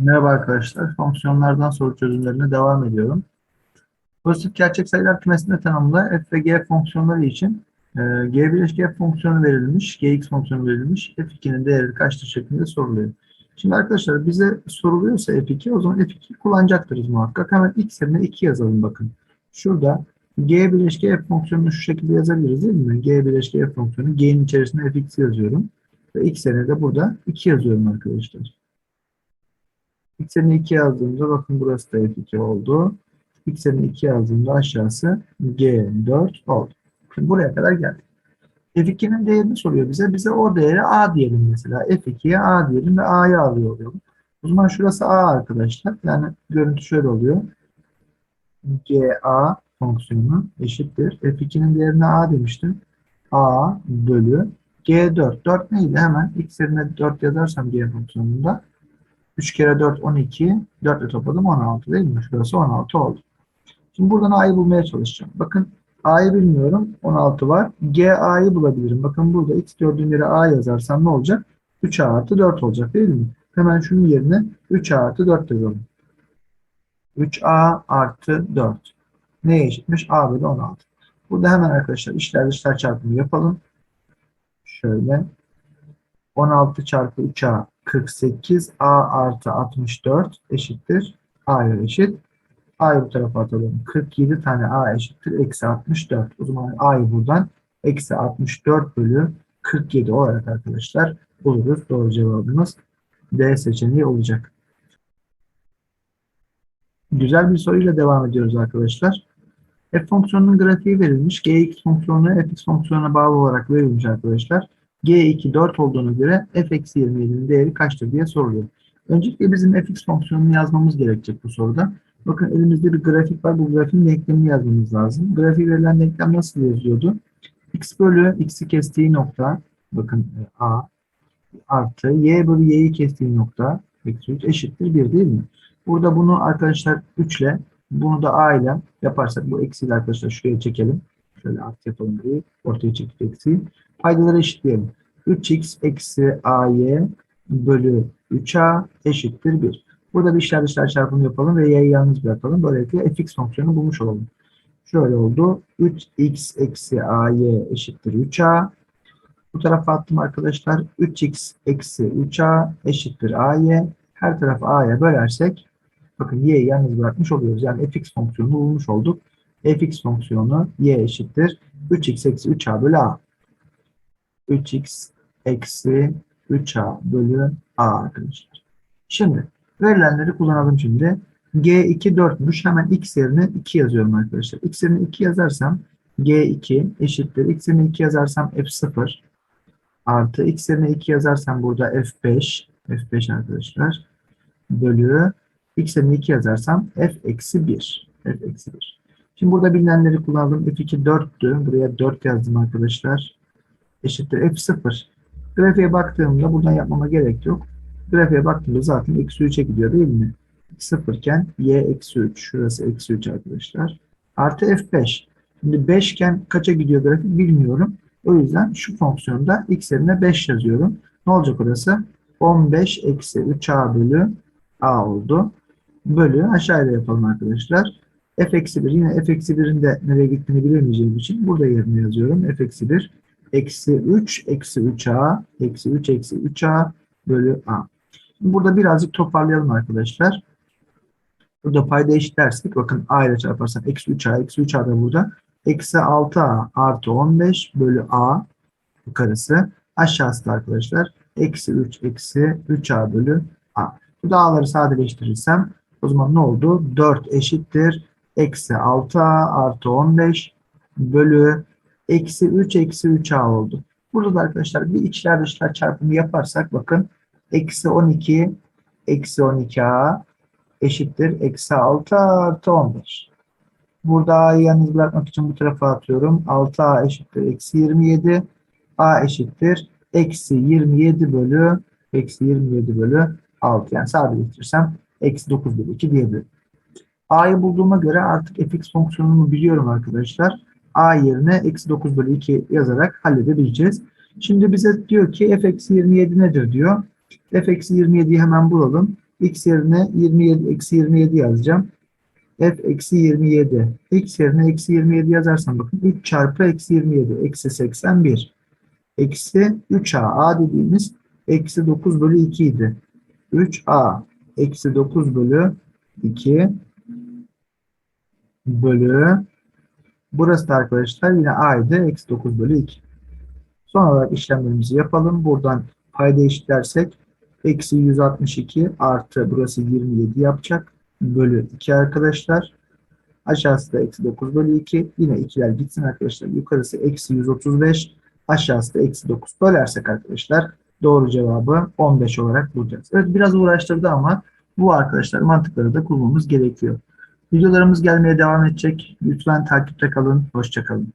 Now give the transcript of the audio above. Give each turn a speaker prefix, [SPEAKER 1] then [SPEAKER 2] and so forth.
[SPEAKER 1] Merhaba arkadaşlar. Fonksiyonlardan soru çözümlerine devam ediyorum. Pozitif gerçek sayılar kümesinde tanımlı f ve g fonksiyonları için e, g birleşik f fonksiyonu verilmiş, gx fonksiyonu verilmiş, f2'nin değeri kaçtır şeklinde soruluyor. Şimdi arkadaşlar bize soruluyorsa f2 o zaman f2 kullanacaktırız muhakkak. Hemen x yerine 2 yazalım bakın. Şurada g birleşik f fonksiyonunu şu şekilde yazabiliriz değil mi? g birleşik f fonksiyonu g'nin içerisine fx yazıyorum. Ve x yerine de burada 2 yazıyorum arkadaşlar. X yerine 2 yazdığımda bakın burası da F2 oldu. X yerine 2 yazdığımda aşağısı G4 oldu. Şimdi buraya kadar geldik. F2'nin değerini soruyor bize. Bize o değeri A diyelim mesela. F2'ye A diyelim ve A'yı alıyor oluyor. O zaman şurası A arkadaşlar. Yani görüntü şöyle oluyor. GA fonksiyonu eşittir. F2'nin değerine A demiştim. A bölü G4. 4 neydi? Hemen X yerine 4 yazarsam G fonksiyonunda 3 kere 4 12. 4 ile topladım 16 değil mi? Şurası 16 oldu. Şimdi buradan A'yı bulmaya çalışacağım. Bakın A'yı bilmiyorum. 16 var. G A'yı bulabilirim. Bakın burada X gördüğüm yere A yazarsam ne olacak? 3A artı 4 olacak değil mi? Hemen şunun yerine 3A artı 4 yazalım. 3A artı 4. Neye eşitmiş? A bölü 16. Burada hemen arkadaşlar işler dışlar çarpımı yapalım. Şöyle. 16 çarpı 3A 48 A artı 64 eşittir. A'ya eşit. A'yı bu tarafa atalım. 47 tane A eşittir. Eksi 64. O zaman A'yı buradan eksi 64 bölü 47 olarak arkadaşlar buluruz. Doğru cevabımız D seçeneği olacak. Güzel bir soruyla devam ediyoruz arkadaşlar. F fonksiyonunun grafiği verilmiş. Gx fonksiyonu fx fonksiyonuna bağlı olarak verilmiş arkadaşlar. G2 4 olduğuna göre f-27'nin değeri kaçtır diye soruluyor. Öncelikle bizim fx fonksiyonunu yazmamız gerekecek bu soruda. Bakın elimizde bir grafik var. Bu grafiğin denklemini yazmamız lazım. Grafiği verilen denklem nasıl yazıyordu? x bölü x'i kestiği nokta bakın e, a artı y bölü y'yi kestiği nokta eksi 3 eşittir 1 değil mi? Burada bunu arkadaşlar 3 ile bunu da a ile yaparsak bu eksiyle arkadaşlar şuraya çekelim. Şöyle artı yapalım burayı. Ortaya çekip eksiği. Paydaları eşitleyelim. 3x eksi ay bölü 3a eşittir 1. Burada bir işler dışlar çarpımı yapalım ve y'yi yalnız bırakalım. Böylelikle fx fonksiyonu bulmuş olalım. Şöyle oldu. 3x eksi ay eşittir 3a. Bu tarafa attım arkadaşlar. 3x eksi 3a eşittir ay. Her tarafı a'ya bölersek bakın y'yi yalnız bırakmış oluyoruz. Yani fx fonksiyonunu bulmuş olduk. fx fonksiyonu y eşittir 3x eksi 3a bölü a. 3x eksi 3a bölü a arkadaşlar. Şimdi verilenleri kullanalım şimdi. G2 4'müş. Hemen x yerine 2 yazıyorum arkadaşlar. x yerine 2 yazarsam G2 eşittir. x yerine 2 yazarsam F0 artı x yerine 2 yazarsam burada F5 F5 arkadaşlar bölü x yerine 2 yazarsam F eksi 1 F eksi 1. Şimdi burada bilinenleri kullandım. F2 4'tü. Buraya 4 yazdım arkadaşlar eşittir F0. Grafiğe baktığımda buradan yapmama gerek yok. Grafiğe baktığımda zaten eksi 3'e gidiyor değil mi? 0 iken y eksi 3. Şurası eksi 3 arkadaşlar. Artı F5. Şimdi 5 iken kaça gidiyor grafik bilmiyorum. O yüzden şu fonksiyonda x yerine 5 yazıyorum. Ne olacak orası? 15 eksi 3a bölü a oldu. Bölü aşağıya yapalım arkadaşlar. f eksi 1 yine f eksi 1'in de nereye gittiğini bilemeyeceğim için burada yerine yazıyorum. f eksi 1 eksi 3 eksi 3a eksi 3 eksi 3a bölü a. Şimdi burada birazcık toparlayalım arkadaşlar. Burada payda eşitlersek bakın a ile çarparsam eksi 3a eksi 3a da burada. Eksi 6a artı 15 bölü a yukarısı. Aşağısı da arkadaşlar eksi 3 eksi 3a bölü a. Bu dağları sadeleştirirsem o zaman ne oldu? 4 eşittir. Eksi 6a artı 15 bölü eksi 3 eksi 3a oldu. Burada da arkadaşlar bir içler dışlar çarpımı yaparsak bakın eksi 12 eksi 12a eşittir eksi 6 artı 15. Burada a'yı yalnız bırakmak için bu tarafa atıyorum. 6a eşittir eksi 27 a eşittir eksi 27 bölü eksi 27 bölü 6 yani sadeleştirirsem eksi 9 bölü 2 diyebilirim. a'yı bulduğuma göre artık fx fonksiyonumu biliyorum arkadaşlar a yerine eksi 9 bölü 2 yazarak halledebileceğiz. Şimdi bize diyor ki f eksi 27 nedir diyor. f eksi 27'yi hemen bulalım. x yerine 27 eksi 27 yazacağım. f eksi 27. x yerine eksi 27 yazarsam bakın 3 çarpı eksi 27 eksi 81 eksi 3a a dediğimiz eksi 9 bölü 2 idi. 3a eksi 9 bölü 2 bölü burası da arkadaşlar yine a'ydı eksi 9 bölü 2. Son olarak işlemlerimizi yapalım. Buradan payda eşitlersek eksi 162 artı burası 27 yapacak. Bölü 2 arkadaşlar. Aşağısı da eksi 9 bölü 2. Yine ikiler gitsin arkadaşlar. Yukarısı eksi 135. Aşağısı da eksi 9. Bölersek arkadaşlar doğru cevabı 15 olarak bulacağız. Evet biraz uğraştırdı ama bu arkadaşlar mantıkları da kurmamız gerekiyor. Videolarımız gelmeye devam edecek. Lütfen takipte kalın. Hoşçakalın.